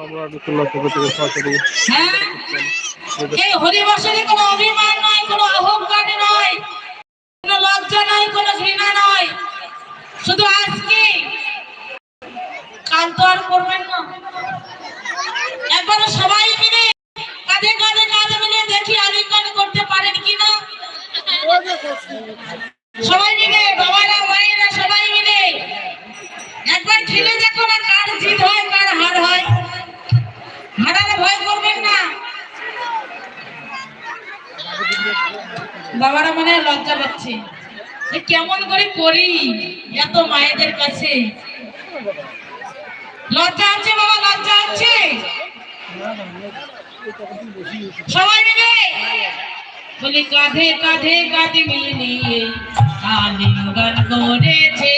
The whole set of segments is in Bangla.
আমরা হ্যাঁ শুধু একবার সবাই মিলে, কাঁধে কাঁধে কাঁধে মিলে দেখি আলিঙ্গন করতে পারেন কিনা। সবাই মিলে, বাবারা, মায়েরা, সবাই মিলে একবার খেলে দেখো না কার জিত হয়। বাবারা মনে লজ্জা পাচ্ছে। যে কেমন করে করি এত মায়েদের কাছে। লজ্জা আছে বাবা, লজ্জা আছে সবাই মিলে। বলি, কাঁধে কাঁধে কাঁধে মিলিয়ে আলিঙ্গন করেছে।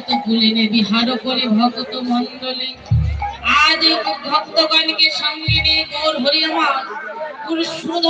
তো ভুলিনে বিহার করে ভক্ত মন্ডলী আজ ভক্তগণকে সঙ্গে নিয়ে গৌর হরি আমার পুরুষ